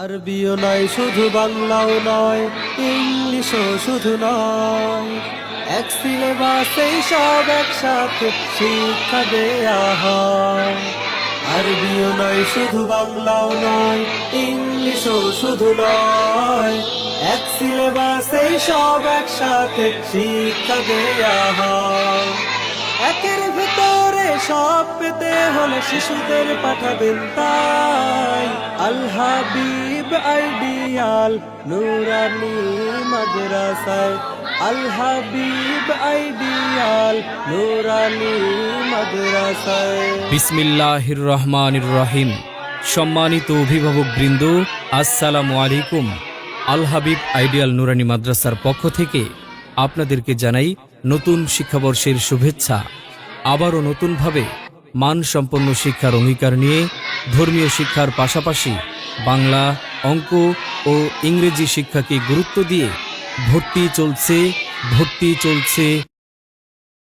RBO নয়, শুধু বাংলাও নয়, ইংলিশও শুধু নয়। এক সিলেবাসেই সব একসাথে শিক্ষা দেয়া হয়। আরবিও নয়, শুধু বাংলাও নয়, ইংলিশও শুধু নয়। এক সিলেবাসেই সব একসাথে শিক্ষা দেয়া হয়। একের সব পেতে হলে শিশুদের পাঠাবেন তাই। আল হাবিব আইডিয়াল, নুরানি মাদ্রাসায়। আল হাবিব আইডিয়াল, নুরানি মাদ্রাসায়। বিসমিল্লাহির রহমানির রহিম সম্মানিত অভিভাবক বৃন্দ, আসসালামু আলাইকুম। আল হাবিব আইডিয়াল, নুরানি মাদ্রাসার পক্ষ থেকে আপনাদেরকে জানাই নতুন শিক্ষাবর্ষের শুভেচ্ছা। আবারও নতুনভাবে মানসম্পন্ন শিক্ষার অঙ্গীকার নিয়ে ধর্মীয় শিক্ষার পাশাপাশি বাংলা, অঙ্ক ও ইংরেজি শিক্ষাকে গুরুত্ব দিয়ে ভর্তি চলছে ভর্তি চলছে